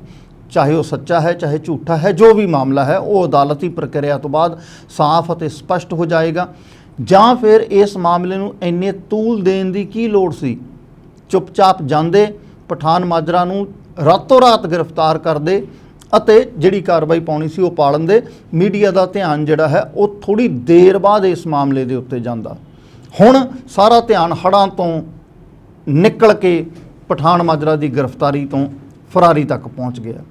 ਚਾਹੇ ਉਹ ਸੱਚਾ ਹੈ, ਚਾਹੇ ਝੂਠਾ ਹੈ, ਜੋ ਵੀ ਮਾਮਲਾ ਹੈ, ਉਹ ਅਦਾਲਤੀ ਪ੍ਰਕਿਰਿਆ ਤੋਂ ਬਾਅਦ ਸਾਫ਼ ਅਤੇ ਸਪਸ਼ਟ ਹੋ ਜਾਏਗਾ। ਜਾਂ ਫਿਰ ਇਸ ਮਾਮਲੇ ਨੂੰ ਇੰਨੇ ਤੂਲ ਦੇਣ ਦੀ ਕੀ ਲੋੜ ਸੀ? ਚੁੱਪਚਾਪ ਜਾਂਦੇ ਪਠਾਨ ਮਾਜਰਾ ਨੂੰ ਰਾਤੋਂ ਰਾਤ ਗ੍ਰਿਫਤਾਰ ਕਰਦੇ ਅਤੇ ਜਿਹੜੀ ਕਾਰਵਾਈ ਪਾਉਣੀ ਸੀ ਉਹ ਪਾਲਣ ਦੇ ਮੀਡੀਆ ਦਾ ਧਿਆਨ ਜਿਹੜਾ ਹੈ, ਉਹ ਥੋੜੀ ਦੇਰ ਬਾਅਦ ਇਸ ਮਾਮਲੇ ਦੇ ਉੱਤੇ ਜਾਂਦਾ। ਹੁਣ ਸਾਰਾ ਧਿਆਨ ਹੜ੍ਹਾਂ ਤੋਂ ਨਿਕਲ ਕੇ ਪਠਾਨ ਮਾਜਰਾ ਦੀ ਗ੍ਰਿਫਤਾਰੀ ਤੋਂ ਫਰਾਰੀ ਤੱਕ ਪਹੁੰਚ ਗਿਆ।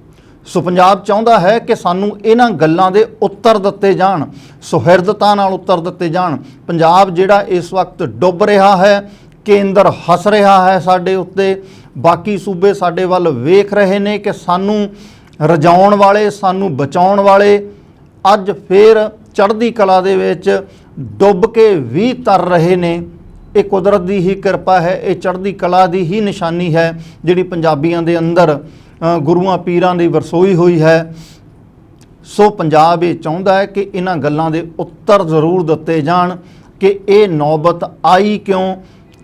ਸੋ ਪੰਜਾਬ ਚਾਹੁੰਦਾ ਹੈ ਕਿ ਸਾਨੂੰ ਇਹਨਾਂ ਗੱਲਾਂ ਦੇ ਉੱਤਰ ਦਿੱਤੇ ਜਾਣ, ਸੁਹਿਰਦਤਾ ਨਾਲ ਉੱਤਰ ਦਿੱਤੇ ਜਾਣ। ਪੰਜਾਬ ਜਿਹੜਾ ਇਸ ਵਕਤ ਡੁੱਬ ਰਿਹਾ ਹੈ, ਕੇਂਦਰ ਹੱਸ ਰਿਹਾ ਹੈ ਸਾਡੇ ਉੱਤੇ, ਬਾਕੀ ਸੂਬੇ ਸਾਡੇ ਵੱਲ ਵੇਖ ਰਹੇ ਨੇ ਕਿ ਸਾਨੂੰ ਰਜਾਉਣ ਵਾਲੇ, ਸਾਨੂੰ ਬਚਾਉਣ ਵਾਲੇ ਅੱਜ ਫੇਰ ਚੜ੍ਹਦੀ ਕਲਾ ਦੇ ਵਿੱਚ ਡੁੱਬ ਕੇ ਵੀ ਤਰ ਰਹੇ ਨੇ, ਇਹ ਕੁਦਰਤ ਦੀ ਹੀ ਕਿਰਪਾ ਹੈ, ਇਹ ਚੜ੍ਹਦੀ ਕਲਾ ਦੀ ਹੀ ਨਿਸ਼ਾਨੀ ਹੈ, ਜਿਹੜੀ ਪੰਜਾਬੀਆਂ ਦੇ ਅੰਦਰ ਗੁਰੂਆਂ ਪੀਰਾਂ ਦੀ ਵਰਸੋਈ ਹੋਈ ਹੈ। ਸੋ ਪੰਜਾਬ ਇਹ ਚਾਹੁੰਦਾ ਹੈ ਕਿ ਇਹਨਾਂ ਗੱਲਾਂ ਦੇ ਉੱਤਰ ਜ਼ਰੂਰ ਦਿੱਤੇ ਜਾਣ ਕਿ ਇਹ ਨੌਬਤ ਆਈ ਕਿਉਂ,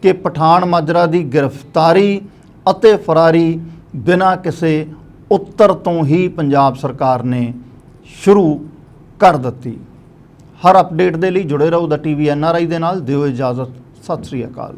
ਕਿ ਪਠਾਨ ਮਾਜਰਾ ਦੀ ਗ੍ਰਿਫਤਾਰੀ ਅਤੇ ਫਰਾਰੀ ਬਿਨਾਂ ਕਿਸੇ ਉੱਤਰ ਤੋਂ ਹੀ ਪੰਜਾਬ ਸਰਕਾਰ ਨੇ ਸ਼ੁਰੂ ਕਰ ਦਿੱਤੀ। ਹਰ ਅਪਡੇਟ ਦੇ ਲਈ ਜੁੜੇ ਰਹੋ ਦਾ ਟੀਵੀ ਐਨਆਰਆਈ ਦੇ ਨਾਲ, ਦਿਓ ਇਜਾਜ਼ਤ, ਸਤਿ ਸ੍ਰੀ ਅਕਾਲ।